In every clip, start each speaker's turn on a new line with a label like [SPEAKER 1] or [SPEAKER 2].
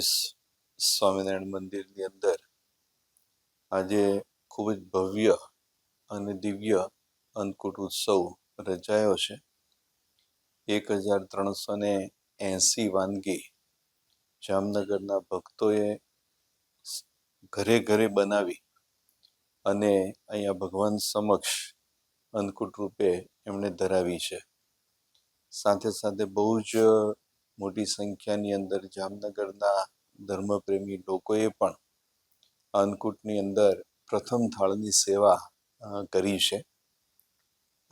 [SPEAKER 1] સ્વામિનારાયણ મંદિરની અંદર આજે ખૂબ જ ભવ્ય અને દિવ્ય અન્નકૂટ ઉત્સવ રચાયો છે. એક હજાર ત્રણસો ને એંસી વાનગી જામનગરના ભક્તોએ ઘરે ઘરે બનાવી અને અહીંયા ભગવાન સમક્ષ અન્નકૂટ રૂપે એમણે ધરાવી છે. સાથે સાથે બહુ જ મોટી સંખ્યાની અંદર જામનગરના ધર્મપ્રેમી લોકોએ પણ અન્નકૂટની અંદર પ્રથમ થાળની સેવા કરી છે.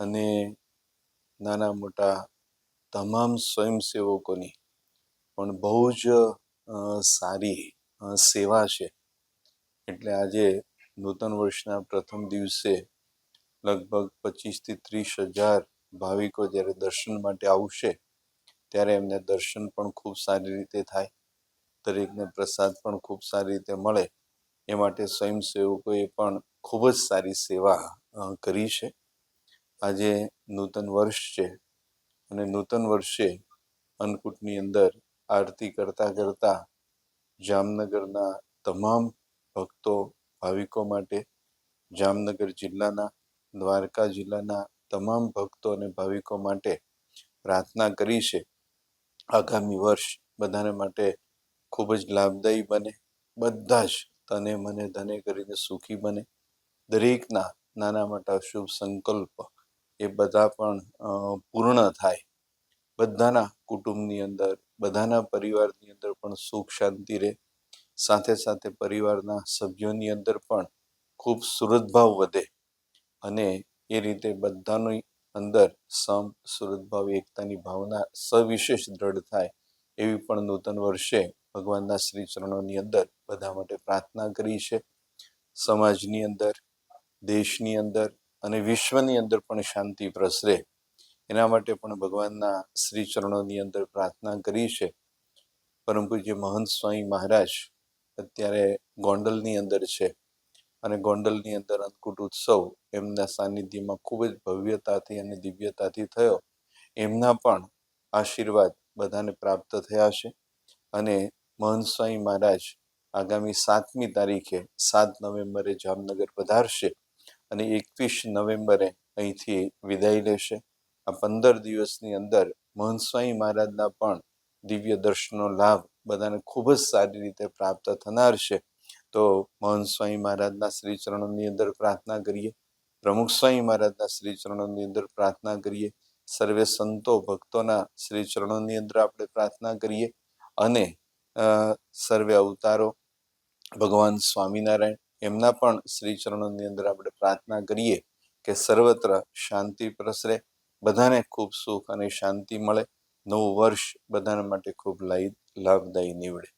[SPEAKER 1] અને નાના મોટા તમામ સ્વયંસેવકોની પણ બહુ જ સારી સેવા છે. એટલે આજે નૂતન વર્ષના પ્રથમ દિવસે લગભગ પચીસથી ત્રીસ હજાર ભાવિકો જ્યારે દર્શન માટે આવશે ત્યારે એમને દર્શન પણ ખૂબ સારી રીતે થાય, દરેકને પ્રસાદ પણ ખૂબ સારી રીતે મળે. એ માટે સ્વયંસેવકોએ પણ ખૂબ જ સારી સેવા કરી છે. આજે નૂતન વર્ષ છે અને નૂતન વર્ષે અન્નકૂટની અંદર આરતી કરતા કરતા જામનગરના તમામ ભક્તો, ભાવિકો માટે જામનગર જિલ્લાના, દ્વારકા જિલ્લાના તમામ ભક્તો અને ભાવિકો માટે પ્રાર્થના કરી છે. આગામી વર્ષ બધાને માટે ખૂબ જ લાભદાયી બને. બધા જ તને મને ધને કરીને સુખી બને. દરેકના નાના મોટા શુભ સંકલ્પ એ બધા પણ પૂર્ણ થાય. બધાના કુટુંબની અંદર, બધાના પરિવારની અંદર પણ સુખ શાંતિ રહે. સાથે સાથે પરિવારના સભ્યોની અંદર પણ ખૂબ સુરતભાવ વધે. અને એ રીતે બધાની અંદર સમ સુરતભાવ એકતાની ભાવના સવિશેષ દ્રઢ થાય એવી પણ નૂતન વર્ષે ભગવાનના શ્રી ચરણોની અંદર બધા માટે પ્રાર્થના કરી છે. સમાજની અંદર, દેશની અંદર અને વિશ્વની અંદર પણ શાંતિ પ્રસરે. એના માટે પણ ભગવાનના શ્રી ચરણોની અંદર પ્રાર્થના કરી છે. પરમ પૂજ્ય મહંત સ્વામી મહારાજ અત્યારે ગોંડલની અંદર છે. અને ગોંડલની અંદર અંકુટ ઉત્સવ એમના સાનિધ્યમાં ખૂબ જ ભવ્યતાથી અને દિવ્યતાથી થયો. એમના પણ આશીર્વાદ બધાને પ્રાપ્ત થયા છે. અને મહંત સ્વામી મહારાજ આગામી સાતમી તારીખે સાત નવેમ્બરે જામનગર પધારશે અને એકવીસ નવેમ્બરે અહીંથી વિદાય લેશે. આ પંદર દિવસની અંદર મહંત સ્વામી મહારાજના પણ દિવ્ય દર્શનનો લાભ બધાને ખૂબ જ સારી રીતે પ્રાપ્ત થનાર છે. તો મહંત સ્વામી મહારાજના શ્રી ચરણોની અંદર પ્રાર્થના કરીએ. પ્રમુખ સ્વામી મહારાજના શ્રી ચરણોની અંદર પ્રાર્થના કરીએ. સર્વે સંતો ભક્તોના શ્રી ચરણોની અંદર આપણે પ્રાર્થના કરીએ. અને સર્વે અવતારો ભગવાન સ્વામિનારાયણ એમના પણ શ્રી ચરણોની અંદર આપણે પ્રાર્થના કરીએ કે સર્વત્ર શાંતિ પ્રસરે, બધાને ખૂબ સુખ અને શાંતિ મળે. નવું વર્ષ બધાના માટે ખૂબ લાભ લાભદાયી નીવડે.